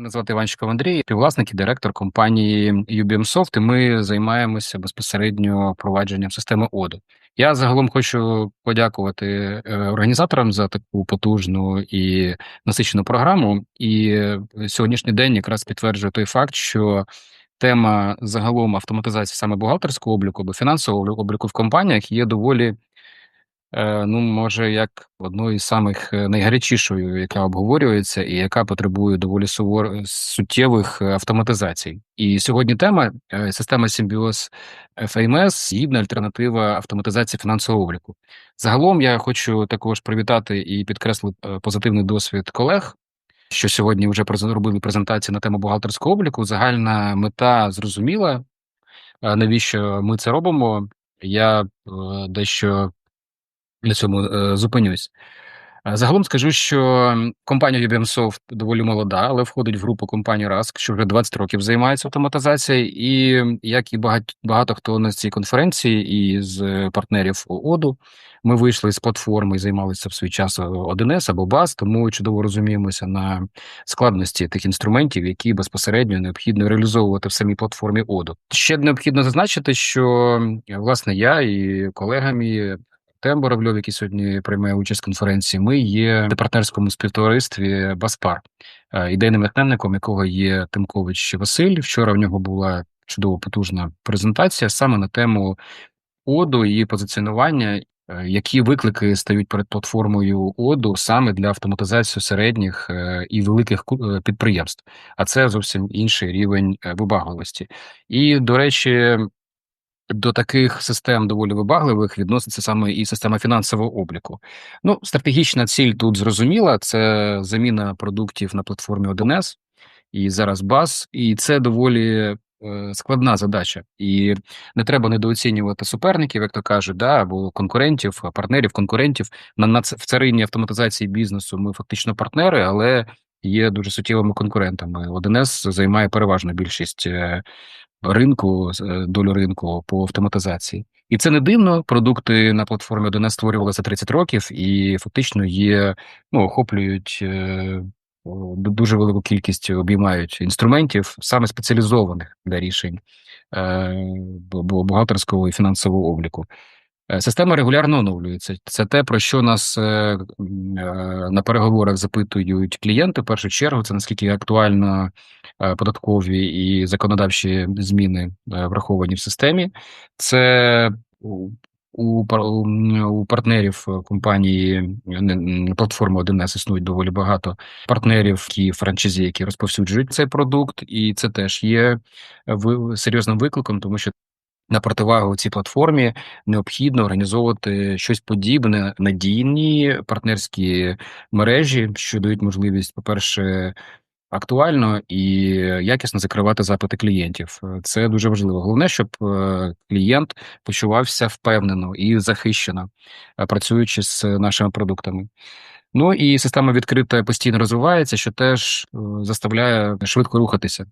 Мене звати Іванчиков Андрій, співвласник і директор компанії UBMSoft, і Ми займаємося безпосередньо провадженням системи ОДО. Я загалом хочу подякувати е, організаторам за таку потужну і насичену програму. І сьогоднішній день якраз підтверджує той факт, що тема загалом автоматизації саме бухгалтерського обліку або фінансового обліку в компаніях є доволі ну, може, як одною із самих е, найгарячішою, яка обговорюється, і яка потребує доволі сувор суттєвих е, автоматизацій. І сьогодні тема система Симбіоз FMS гідна альтернатива автоматизації фінансового обліку. Загалом я хочу також привітати і підкреслити позитивний досвід колег. Що сьогодні вже робили презентацію на тему бухгалтерського обліку. Загальна мета зрозуміла, навіщо ми це робимо. Я дещо на цьому е, зупинюсь. Е, загалом скажу, що компанія UBMSoft доволі молода, але входить в групу компанії Rask, що вже 20 років займається автоматизацією, і як і багато багато хто на цій конференції, і з партнерів ОДУ, ми вийшли з платформи і займалися в свій час 1С або БАЗ, тому чудово розуміємося на складності тих інструментів, які безпосередньо необхідно реалізовувати в самій платформі ОДУ. Ще необхідно зазначити, що власне я і колегами Артем Боровльов, який сьогодні приймає участь в конференції. Ми є в партнерському співтоваристві Баспар, е, ідейним натхненником якого є Тимкович Василь. Вчора в нього була чудово потужна презентація саме на тему оду і позиціонування. Е, які виклики стають перед платформою ОДУ саме для автоматизації середніх е, і великих підприємств, а це зовсім інший рівень вибагливості. І до речі, до таких систем доволі вибагливих відноситься саме і система фінансового обліку. Ну, стратегічна ціль тут зрозуміла: це заміна продуктів на платформі 1С і зараз баз, і це доволі. Е, складна задача, і не треба недооцінювати суперників, як то кажуть, да, або конкурентів, партнерів, конкурентів на на в царині автоматизації бізнесу. Ми фактично партнери, але є дуже суттєвими конкурентами. 1С займає переважну більшість е, ринку, е, долю ринку по автоматизації. І це не дивно. Продукти на платформі 1С за 30 років і фактично є, ну, охоплюють е, дуже велику кількість обіймають інструментів, саме спеціалізованих для рішень е, бухгалтерського і фінансового обліку. Е, система регулярно оновлюється. Це те, про що нас е, е, на переговорах запитують клієнти. В першу чергу це наскільки актуально податкові і законодавчі зміни враховані в системі. Це у у партнерів компанії платформи 1С існують доволі багато партнерів які франчайзі, які розповсюджують цей продукт, і це теж є серйозним викликом, тому що на противагу цій платформі необхідно організовувати щось подібне, надійні партнерські мережі, що дають можливість, по-перше, актуально і якісно закривати запити клієнтів. Це дуже важливо. Головне, щоб е, клієнт почувався впевнено і захищено, е, працюючи з нашими продуктами. Ну і система відкрита постійно розвивається, що теж е, заставляє швидко рухатися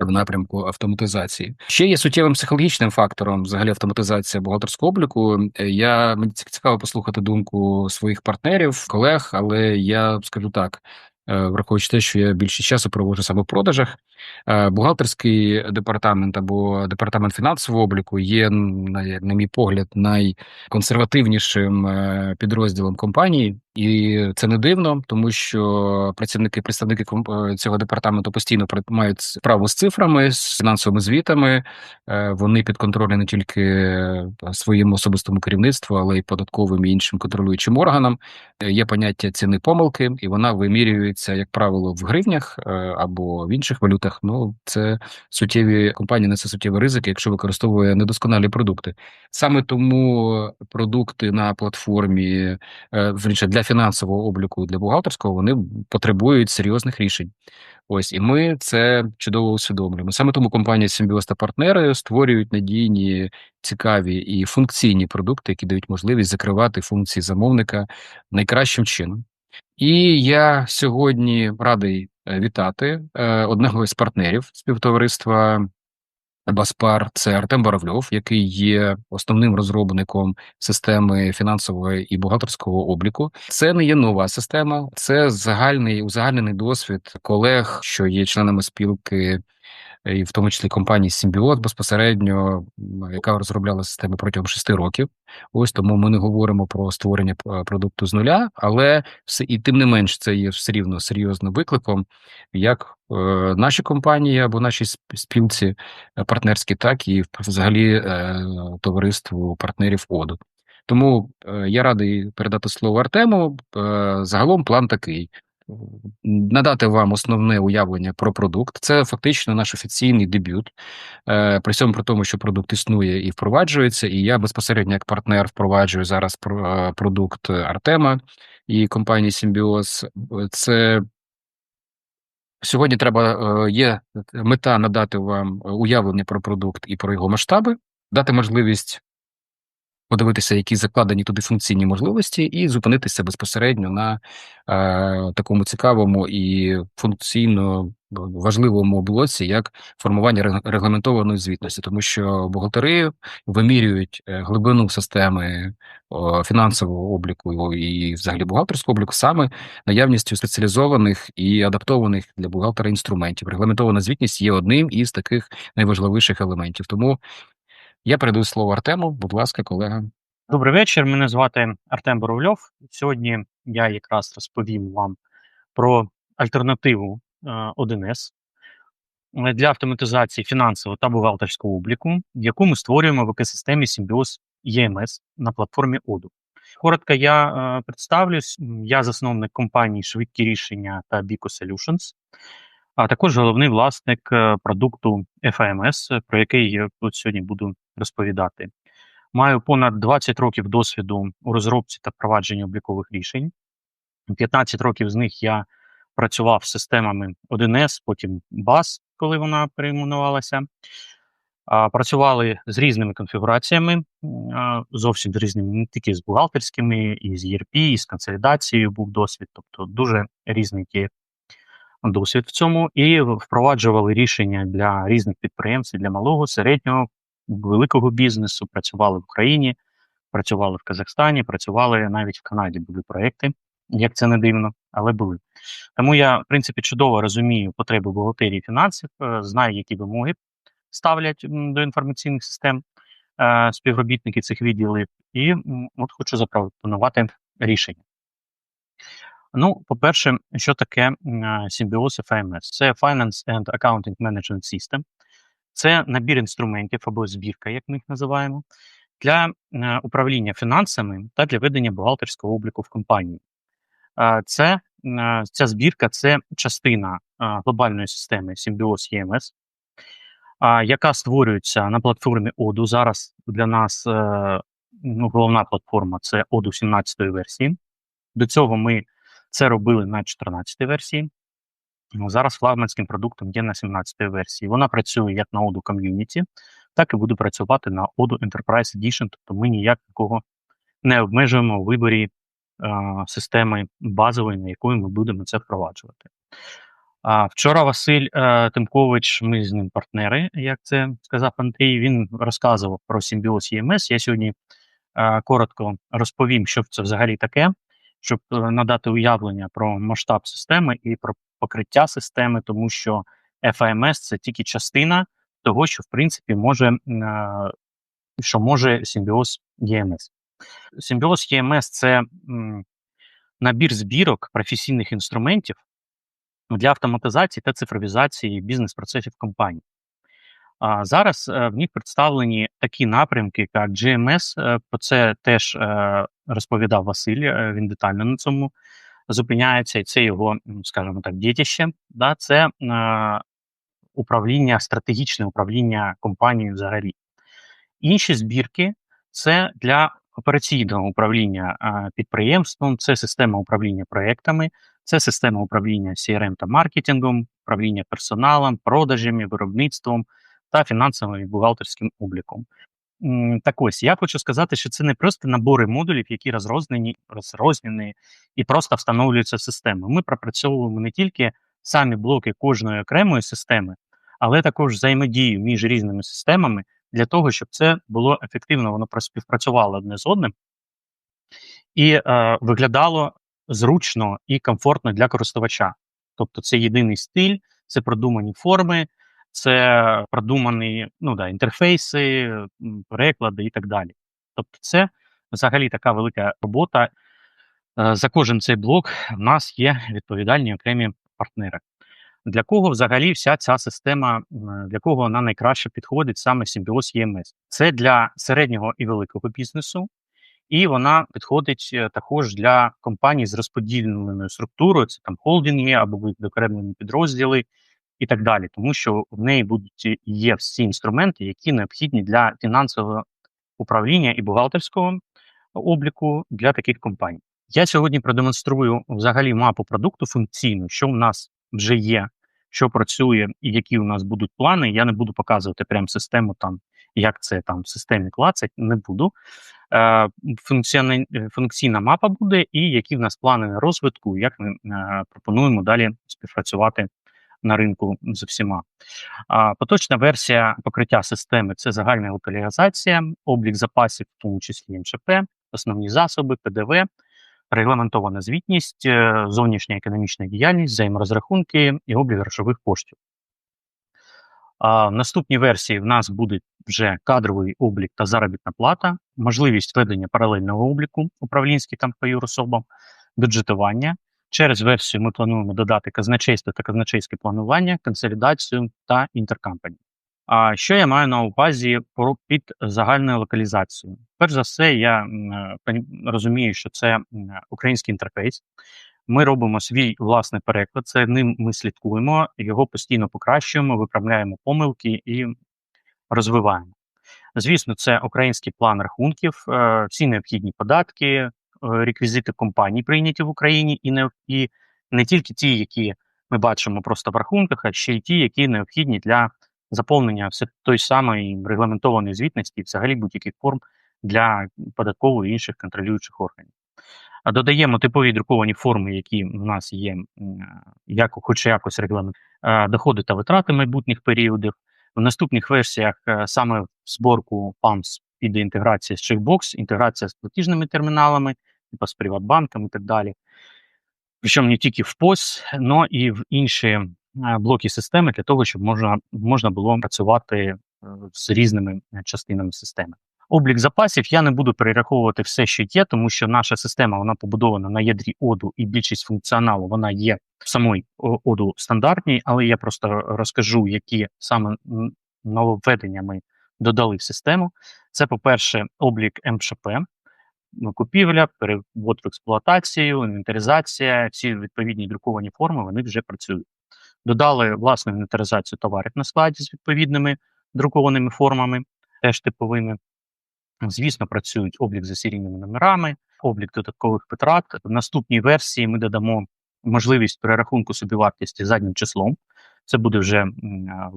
в напрямку автоматизації. Ще є суттєвим психологічним фактором взагалі автоматизація бухгалтерського обліку. Я мені цікаво послухати думку своїх партнерів, колег, але я скажу так: Е, враховуючи те, що я більше часу проводжу саме в продажах. Е, бухгалтерський департамент або департамент фінансового обліку є, на, мій погляд, найконсервативнішим е, підрозділом компанії, і це не дивно, тому що працівники представники цього департаменту постійно мають справу з цифрами, з фінансовими звітами. Вони підконтрольні не тільки своєму особистому керівництву, але й податковим і іншим контролюючим органам. Є поняття ціни помилки, і вона вимірює торгується, як правило, в гривнях е, або в інших валютах. Ну це суттєві компанії несе суттєві ризики, якщо використовує недосконалі продукти. Саме тому продукти на платформі е, для фінансового обліку для бухгалтерського вони потребують серйозних рішень. Ось і ми це чудово усвідомлюємо. Саме тому компанія Симбіоз та партнери створюють надійні, цікаві і функційні продукти, які дають можливість закривати функції замовника найкращим чином. І я сьогодні радий е, вітати е, одного із партнерів співтовариства Баспар, це Артем Боровльов, який є основним розробником системи фінансового і бухгалтерського обліку. Це не є нова система, це загальний узагальнений досвід колег, що є членами спілки і в тому числі компанії Сімбіот безпосередньо, яка розробляла системи протягом шести років. Ось тому ми не говоримо про створення е, продукту з нуля, але все і тим не менш це є все рівно серйозним викликом, як е, наші компанії або наші спілці е, партнерські, так і взагалі е, товариству партнерів ОДУ. Тому е, я радий передати слово Артему. Е, загалом план такий надати вам основне уявлення про продукт. Це фактично наш офіційний дебют. Е, при цьому при тому, що продукт існує і впроваджується, і я безпосередньо як партнер впроваджую зараз е, продукт Артема і компанії Сімбіоз. Це сьогодні треба е, є мета надати вам уявлення про продукт і про його масштаби, дати можливість подивитися, які закладені туди функційні можливості, і зупинитися безпосередньо на е, такому цікавому і функційно важливому блоці, як формування регламентованої звітності, тому що бухгалтери вимірюють е, глибину системи фінансового обліку і, взагалі, бухгалтерського обліку саме наявністю спеціалізованих і адаптованих для бухгалтера інструментів. Регламентована звітність є одним із таких найважливіших елементів. Тому я передаю слово Артему. Будь ласка, колега. Добрий вечір. Мене звати Артем Боровльов. Сьогодні я якраз розповім вам про альтернативу 1С е, для автоматизації фінансового та бухгалтерського обліку, яку ми створюємо в екосистемі Symbios EMS на платформі Odoo. Коротко, я е, представлюсь. Я засновник компанії Швидкі рішення та Bico Solutions а також головний власник е, продукту FAMS, про який я тут сьогодні буду розповідати. Маю понад 20 років досвіду у розробці та впровадженні облікових рішень. 15 років з них я працював з системами 1С, потім BAS, коли вона перейменувалася. Працювали з різними конфігураціями, зовсім з різними, не тільки з бухгалтерськими, і з ERP, і з консолідацією був досвід, тобто дуже різний досвід в цьому і впроваджували рішення для різних підприємств, для малого, середнього, великого бізнесу. Працювали в Україні, працювали в Казахстані, працювали навіть в Канаді. Були проекти, як це не дивно, але були. Тому я, в принципі, чудово розумію потреби бухгалтерії фінансів, е, знаю, які вимоги ставлять до інформаційних систем е, співробітники цих відділів, і от хочу запропонувати рішення. Ну, по-перше, що таке Symbios FIMS? Це Finance and Accounting Management System. Це набір інструментів або збірка, як ми їх називаємо, для управління фінансами та для ведення бухгалтерського обліку в компанії. Це, Ця збірка це частина глобальної системи Symbios EMS, яка створюється на платформі Odoo. Зараз для нас е, ну, головна платформа це Odoo 17 версії. До цього ми це робили на 14 й версії. Ну, зараз флагманським продуктом є на 17 й версії. Вона працює як на Odoo Community, так і буде працювати на Odoo Enterprise Edition, тобто ми ніяк нікого не обмежуємо у виборі е, системи базової, на якої ми будемо це впроваджувати. А Вчора Василь е, Тимкович, ми з ним партнери, як це сказав Андрій, він розказував про Symbios EMS. Я сьогодні е, коротко розповім, що це взагалі таке щоб е, надати уявлення про масштаб системи і про покриття системи, тому що FIMS – це тільки частина того, що в принципі може е, що може Symbios EMS. Symbios EMS – це набір збірок професійних інструментів для автоматизації та цифровізації бізнес-процесів компанії. А зараз е, в них представлені такі напрямки, як GMS, е, це теж е, розповідав Василь. Він детально на цьому зупиняється, і це його, скажімо так, дітище. Да, Це управління, стратегічне управління компанією взагалі. Інші збірки це для операційного управління підприємством, це система управління проектами, це система управління CRM та маркетингом, управління персоналом, продажами, виробництвом та фінансовим і бухгалтерським обліком. Так ось я хочу сказати, що це не просто набори модулів, які розрознені, розрознені і просто встановлюються в систему. Ми пропрацьовуємо не тільки самі блоки кожної окремої системи, але також взаємодію між різними системами для того, щоб це було ефективно, воно співпрацювало одне з одним і е, виглядало зручно і комфортно для користувача. Тобто, це єдиний стиль, це продумані форми, це продумані ну, да, інтерфейси, переклади і так далі. Тобто, це взагалі така велика робота. Е, за кожен цей блок в нас є відповідальні окремі партнери. Для кого взагалі вся ця система, для кого вона найкраще підходить саме Симбіоз ЄМС? Це для середнього і великого бізнесу, і вона підходить е, також для компаній з розподіленою структурою, це там холдинги або відокремлені підрозділи і так далі, тому що в неї будуть є всі інструменти, які необхідні для фінансового управління і бухгалтерського обліку для таких компаній. Я сьогодні продемонструю взагалі мапу продукту функційну, що в нас вже є, що працює і які у нас будуть плани. Я не буду показувати прям систему, там як це там в системі клацать, не буду. Е, Функційна мапа буде, і які в нас плани розвитку, як ми е, пропонуємо далі співпрацювати на ринку з всіма. А, Поточна версія покриття системи це загальна локалізація, облік запасів, в тому числі МШП, основні засоби, ПДВ регламентована звітність, е, зовнішня економічна діяльність, взаєморозрахунки і облік грошових коштів. А В наступній версії в нас буде вже кадровий облік та заробітна плата, можливість ведення паралельного обліку управлінським там по юрособам, бюджетування. Через версію ми плануємо додати казначейство та казначейське планування, консолідацію та інтеркампані. А що я маю на увазі під загальною локалізацією? Перш за все, я розумію, що це український інтерфейс. Ми робимо свій власний переклад, це ним ми слідкуємо, його постійно покращуємо, виправляємо помилки і розвиваємо. Звісно, це український план рахунків, е, всі необхідні податки, реквізити компаній прийняті в Україні, і не і не тільки ті, які ми бачимо просто в рахунках, а ще й ті, які необхідні для заповнення все той самої регламентованої звітності, взагалі будь-яких форм для податкової і інших контролюючих органів. Додаємо типові друковані форми, які в нас є, як, хоч якось регламент, доходи та витрати майбутніх періодів. В наступних версіях е, саме в зборку PAMS піде інтеграція з Checkbox, інтеграція з платіжними терміналами, типу з Приватбанком і так далі. Причому не тільки в POS, але і в інші Е, блоки системи для того, щоб можна можна було працювати е, з різними е, частинами системи. Облік запасів я не буду перераховувати все, що є, тому що наша система вона побудована на ядрі оду, і більшість функціоналу вона є в самої оду стандартній, але я просто розкажу, які саме нововведення ми додали в систему. Це, по-перше, облік МШП, купівля, перевод в експлуатацію, інвентаризація, всі відповідні друковані форми вони вже працюють додали власну інвентаризацію товарів на складі з відповідними друкованими формами, теж типовими. Звісно, працюють облік за серійними номерами, облік додаткових витрат. В наступній версії ми додамо можливість перерахунку собівартості заднім числом. Це буде вже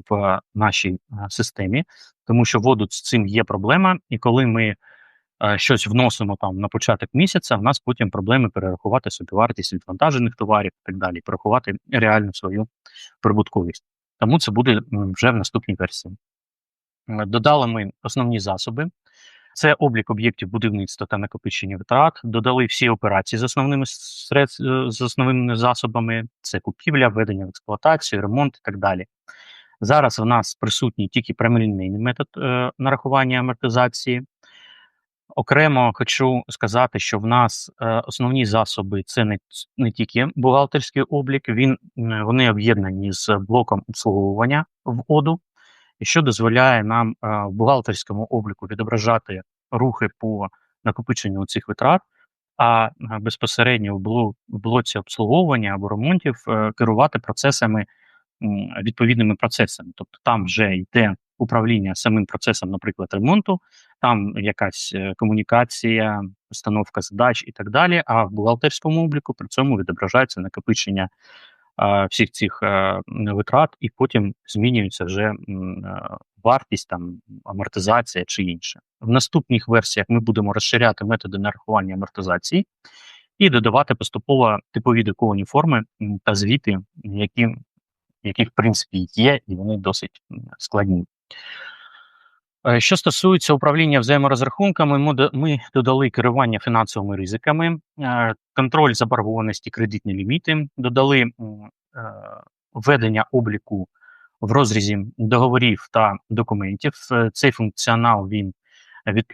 в нашій системі, тому що воду з цим є проблема, і коли ми щось вносимо там на початок місяця, в нас потім проблеми перерахувати собі вартість відвантажених товарів і так далі, порахувати реальну свою прибутковість. Тому це буде вже в наступній версії. Е, додали ми основні засоби. Це облік об'єктів будівництва та накопичення витрат. Додали всі операції з основними средств, е, з основними засобами: це купівля, введення в експлуатацію, ремонт і так далі. Зараз у нас присутній тільки прямолінійний метод е, нарахування амортизації. Окремо хочу сказати, що в нас е, основні засоби це не не тільки бухгалтерський облік, він вони об'єднані з блоком обслуговування в оду, що дозволяє нам е, в бухгалтерському обліку відображати рухи по накопиченню цих витрат, а безпосередньо в блоці обслуговування або ремонтів е, керувати процесами відповідними процесами. Тобто там вже йде управління самим процесом, наприклад, ремонту, там якась е, комунікація, установка задач і так далі. А в бухгалтерському обліку при цьому відображається накопичення всіх цих витрат, і потім змінюється вже вартість, там амортизація чи інше. В наступних версіях ми будемо розширяти методи нарахування амортизації. І додавати поступово типові дековані форми та звіти, які які в принципі є, і вони досить складні. Е, що стосується управління взаєморозрахунками, ми додали керування фінансовими ризиками, е, контроль заборгованості, кредитні ліміти, додали введення обліку в розрізі договорів та документів. Цей функціонал він від,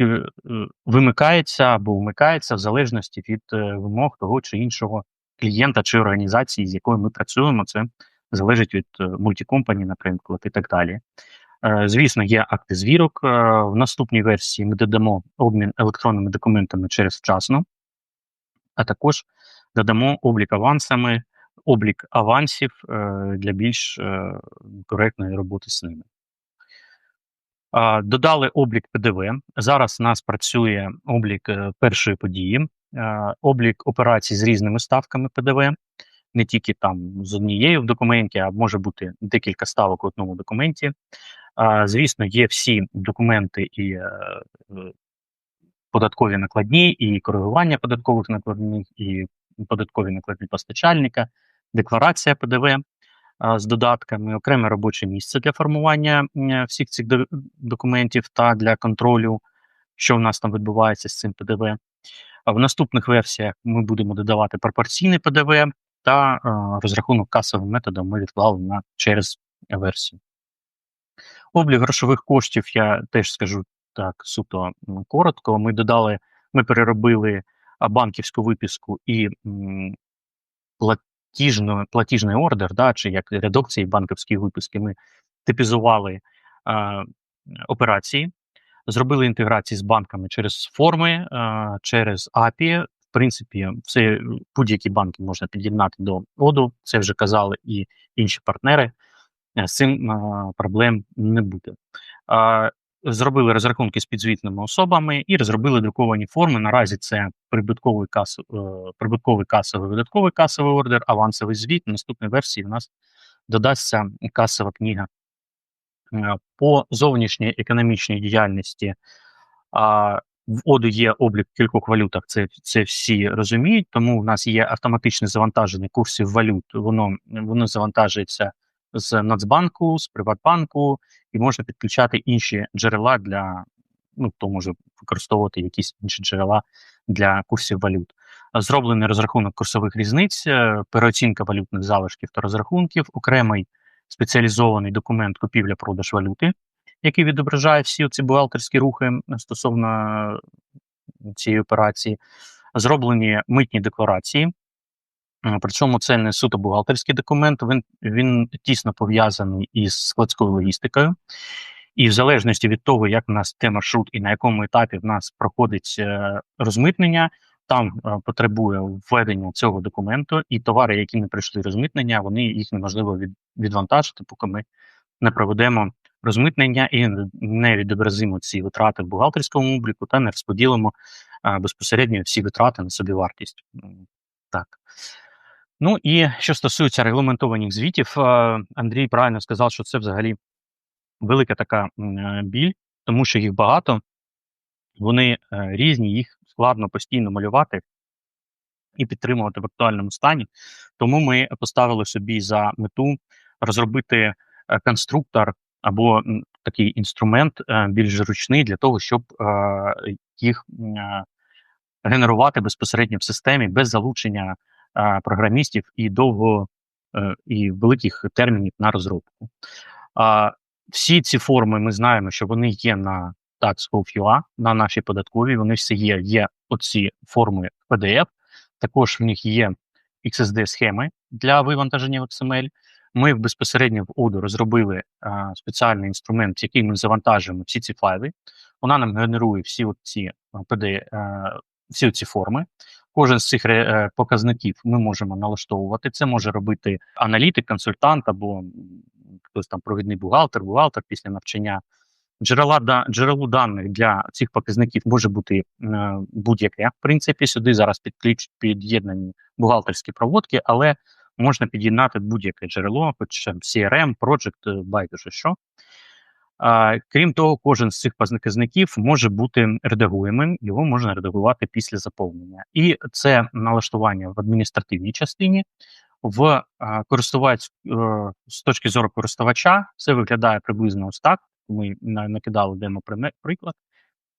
вимикається або вмикається в залежності від вимог того чи іншого клієнта чи організації, з якою ми працюємо. Це залежить від мультикомпанії, наприклад, і так далі. Е, звісно, є акти звірок. Е, в наступній версії ми додамо обмін електронними документами через вчасно, а також додамо облік авансами, облік авансів е, для більш коректної роботи з ними. Додали облік ПДВ. Зараз у нас працює облік першої події, облік операцій з різними ставками ПДВ, не тільки там з однією в документі, а може бути декілька ставок в одному документі. Звісно, є всі документи і е, податкові накладні, і коригування податкових накладних, і податкові накладні постачальника, декларація ПДВ з додатками, окреме робоче місце для формування всіх цих документів та для контролю, що в нас там відбувається з цим ПДВ. В наступних версіях ми будемо додавати пропорційне ПДВ та розрахунок касовим методом ми відклали на через версію. Облік грошових коштів я теж скажу так суто коротко. Ми додали, ми переробили банківську виписку і платіжно, платіжний ордер, да, чи як рядок цієї банківської виписки. Ми типізували а, операції, зробили інтеграції з банками через форми, а, через API. В принципі, все будь-які банки можна під'єднати до оду. Це вже казали і інші партнери. Е, з цим проблем не буде. Зробили розрахунки з підзвітними особами і розробили друковані форми. Наразі це прибутковий кас, е, прибутковий касовий видатковий касовий ордер, авансовий звіт. В наступній версії у нас додасться касова книга. Е, по зовнішній економічній діяльності в ОДУ є облік в кількох валютах. Це це всі розуміють. Тому в нас є автоматичне завантаження курсів валют. Воно воно завантажується з Нацбанку, з Приватбанку, і можна підключати інші джерела для ну, хто може використовувати якісь інші джерела для курсів валют. Зроблений розрахунок курсових різниць, е, переоцінка валютних залишків та розрахунків, окремий спеціалізований документ купівля-продаж валюти, який відображає всі ці бухгалтерські рухи стосовно цієї операції. Зроблені митні декларації, Причому це не суто бухгалтерський документ, він він тісно пов'язаний із складською логістикою. І в залежності від того, як в нас те маршрут і на якому етапі в нас проходить е, розмитнення, там е, потребує введення цього документу, і товари, які не пройшли розмитнення, вони їх неможливо від, відвантажити, поки ми не проведемо розмитнення і не відобразимо ці витрати в бухгалтерському обліку та не розподілимо е, безпосередньо всі витрати на собі вартість. Так. Ну і що стосується регламентованих звітів, Андрій правильно сказав, що це взагалі велика така біль, тому що їх багато, вони різні, їх складно постійно малювати і підтримувати в актуальному стані. Тому ми поставили собі за мету розробити конструктор або такий інструмент більш зручний для того, щоб їх генерувати безпосередньо в системі без залучення програмістів і довго е, і великих термінів на розробку. Всі ці форми ми знаємо, що вони є на tax.gov.ua, на нашій податковій. Вони всі є. Є оці форми PDF, також в них є XSD-схеми для вивантаження в XML. Ми безпосередньо в Odoo розробили а, спеціальний інструмент, який ми завантажуємо всі ці файли. Вона нам генерує всі ці а, всі ці форми. Кожен з цих е, показників ми можемо налаштовувати. Це може робити аналітик, консультант або хтось там провідний бухгалтер, бухгалтер після навчання. Джерела джерело даних для цих показників може бути е, будь-яке. В принципі, сюди зараз підключ під'єднані бухгалтерські проводки, але можна під'єднати будь-яке джерело, хоч CRM, Project, байдуже що. Крім того, кожен з цих показників може бути редагуємим, його можна редагувати після заповнення. І це налаштування в адміністративній частині. В користувач е, з точки зору користувача це виглядає приблизно ось так. Ми накидали демо приклад.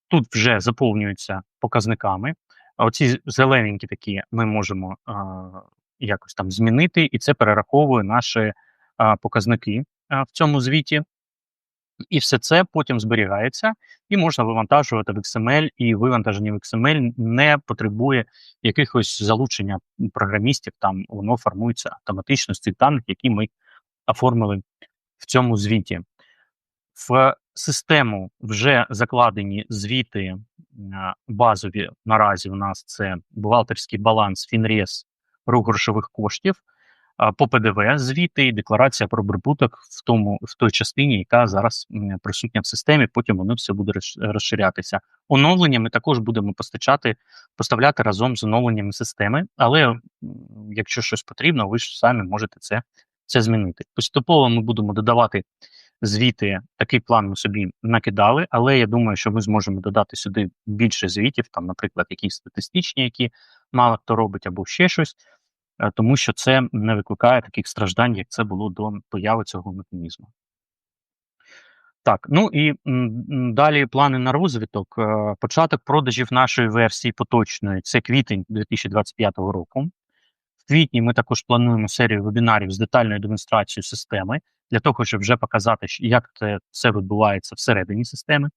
Тут вже заповнюються показниками. Оці зелененькі такі ми можемо якось там змінити, і це перераховує наші показники в цьому звіті. І все це потім зберігається і можна вивантажувати в XML, і вивантаження в XML не потребує якихось залучення програмістів. Там воно формується автоматично з цих даних, які ми оформили в цьому звіті. В систему вже закладені звіти базові. Наразі у нас це бухгалтерський баланс, фінрез, рух грошових коштів, по ПДВ звіти і декларація про прибуток в тому в той частині, яка зараз присутня в системі. Потім воно все буде розширятися. Оновлення ми також будемо постачати, поставляти разом з оновленнями системи. Але якщо щось потрібно, ви ж самі можете це, це змінити. Поступово ми будемо додавати звіти. Такий план ми собі накидали, але я думаю, що ми зможемо додати сюди більше звітів, там, наприклад, якісь статистичні, які мало хто робить, або ще щось тому що це не викликає таких страждань, як це було до появи цього механізму. Так, ну і далі плани на розвиток. Е, Початок продажів нашої версії поточної це квітень 2025 року. В квітні ми також плануємо серію вебінарів з детальною демонстрацією системи для того, щоб вже показати, як це все відбувається всередині системи.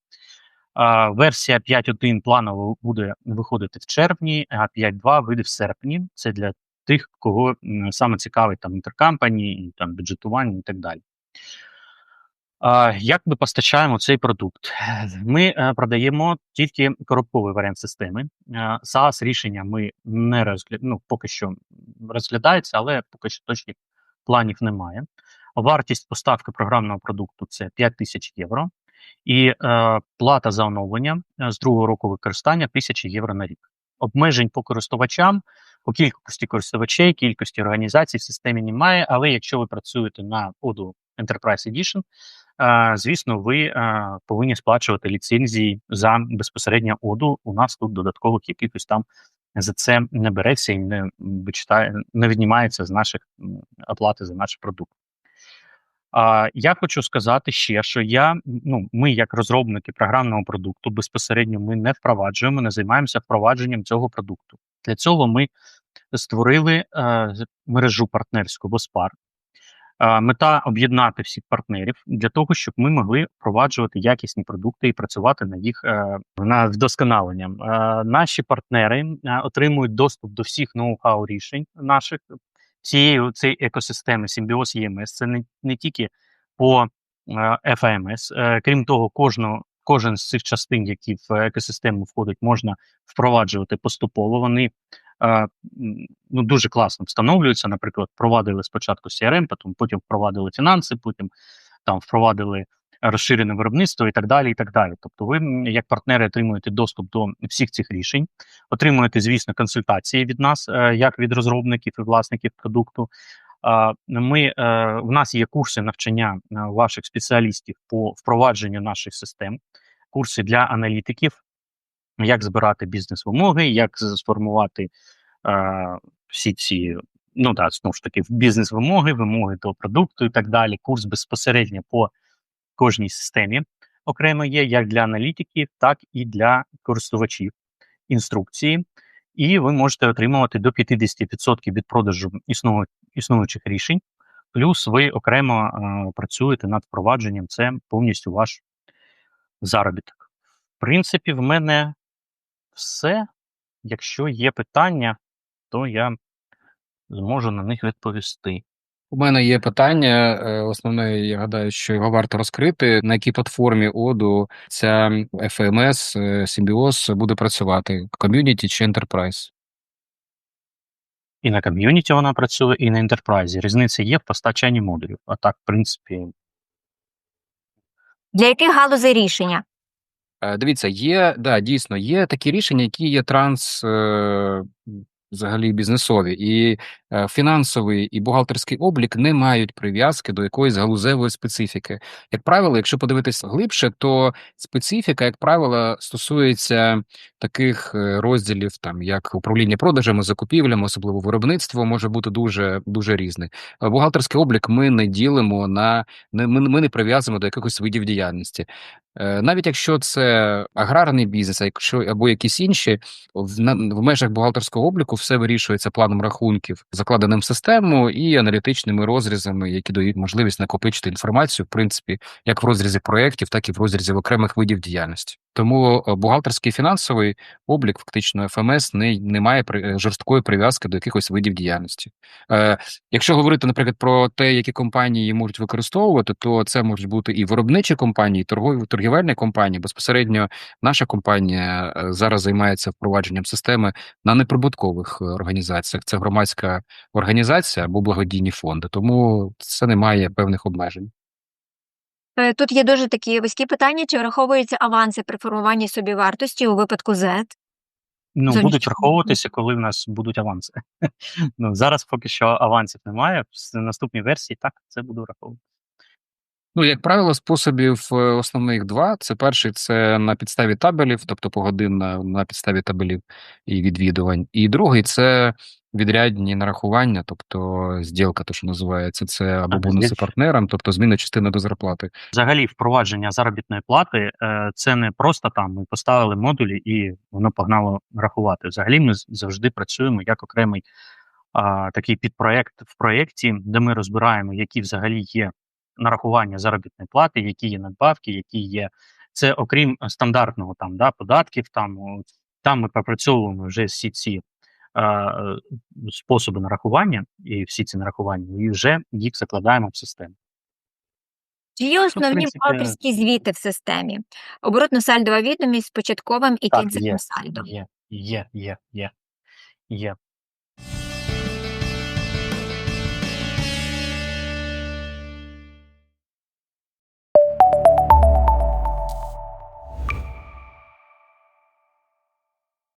А, версія 5.1 планово буде виходити в червні, а 5.2 вийде в серпні. Це для тих, кого саме цікавить там інтеркампані, там бюджетування і так далі. Як ми постачаємо цей продукт? Ми е, продаємо тільки коробковий варіант системи. Е, SaaS рішення ми не розглядаємо, ну, поки що розглядається, але поки що точних планів немає. Вартість поставки програмного продукту це 5 тисяч євро, і е, плата за оновлення з другого року використання 1000 євро на рік. Обмежень по користувачам, по кількості користувачей, кількості організацій в системі немає, але якщо ви працюєте на Odoo Enterprise Edition, е, звісно, ви е, повинні сплачувати ліцензії за безпосередньо Odoo. У нас тут додаткових якихось там за це не береться і не вичитає, не віднімається з наших оплати за наш продукт. А, я хочу сказати ще, що я, ну, ми, як розробники програмного продукту, безпосередньо ми не впроваджуємо, не займаємося впровадженням цього продукту. Для цього ми створили е, мережу партнерську Боспар. Е, мета об'єднати всіх партнерів для того, щоб ми могли впроваджувати якісні продукти і працювати на їх е, на вдосконалення. Е, наші партнери е, отримують доступ до всіх ноу-хау рішень наших цієї цієї екосистеми Симбіоз ЄМС. Це не, не тільки по е, FAMS. Е, крім того, кожного, кожен з цих частин, які в екосистему входять, можна впроваджувати поступово. Вони е, ну, дуже класно встановлюються. Наприклад, впровадили спочатку CRM, потім, потім впровадили фінанси, потім там впровадили розширене виробництво і так далі. і так далі. Тобто, ви як партнери отримуєте доступ до всіх цих рішень, отримуєте, звісно, консультації від нас, е, як від розробників і власників продукту. Ми е, в нас є курси навчання е, ваших спеціалістів по впровадженню наших систем, курси для аналітиків, як збирати бізнес-вимоги, як сформувати всі ці, ну так, знову ж таки, бізнес-вимоги, вимоги до продукту і так далі. Курс безпосередньо по кожній системі окремо є, як для аналітиків, так і для користувачів інструкції. І ви можете отримувати до 50% від продажу існую- існуючих рішень. Плюс ви окремо е, працюєте над впровадженням, це повністю ваш заробіток. В принципі, в мене все. Якщо є питання, то я зможу на них відповісти. У мене є питання. е, Основне, я гадаю, що його варто розкрити. На якій платформі Оду ця FMS, е, Symbios буде працювати? Ком'юніті чи Enterprise? І на ком'юніті вона працює, і на ентерпрайзі. Різниця є в постачанні модулів. А так, в принципі, Для яких галузей рішення? Е, Дивіться, є, да, дійсно, є такі рішення, які є транс, е, взагалі бізнесові. І е, фінансовий і бухгалтерський облік не мають прив'язки до якоїсь галузевої специфіки. Як правило, якщо подивитися глибше, то специфіка, як правило, стосується таких е, розділів, там як управління продажами, закупівлями, особливо виробництво, може бути дуже дуже різне. Е, Бухгалтерський облік ми не ділимо на ми, не прив'язуємо до якихось видів діяльності. Е, Навіть якщо це аграрний бізнес, якщо або якісь інші, в межах бухгалтерського обліку все вирішується планом рахунків, закладеним в систему і аналітичними розрізами, які дають можливість накопичити інформацію, в принципі, як в розрізі проєктів, так і в розрізі окремих видів діяльності. Тому е, бухгалтерський фінансовий облік, фактично ФМС, не, не має е, жорсткої прив'язки до якихось видів діяльності. Е, Якщо говорити, наприклад, про те, які компанії можуть використовувати, то це можуть бути і виробничі компанії, і торгові торгівельні компанії. Безпосередньо наша компанія е, зараз займається впровадженням системи на неприбуткових організаціях. Це громадська організація або благодійні фонди, тому це не має певних обмежень. Е, Тут є дуже такі вузькі питання, чи враховуються аванси при формуванні собівартості у випадку Z? Ну, Взагалі, будуть враховуватися, коли в нас будуть аванси. Ну, зараз поки що авансів немає. В наступній версії так, це буде враховувати. Ну, як правило, способів е, основних два. Це перший це на підставі табелів, тобто погодинна на підставі табелів і відвідувань. І другий це відрядні нарахування, тобто зділка, то що називається, це або А, бонуси партнерам, тобто зміна частини до зарплати. Взагалі, впровадження заробітної плати е, це не просто там ми поставили модулі і воно погнало рахувати. Взагалі, ми завжди працюємо як окремий а, такий підпроект в проєкті, де ми розбираємо, які взагалі є нарахування заробітної плати, які є надбавки, які є. Це окрім стандартного там да, податків, там, там ми пропрацьовуємо вже всі ці способи нарахування і всі ці нарахування, і вже їх закладаємо в систему. Чи є основні бухгалтерські звіти в системі? Оборотно-сальдова відомість з початковим і кінцевим сальдом. Є, є, є, є. Є.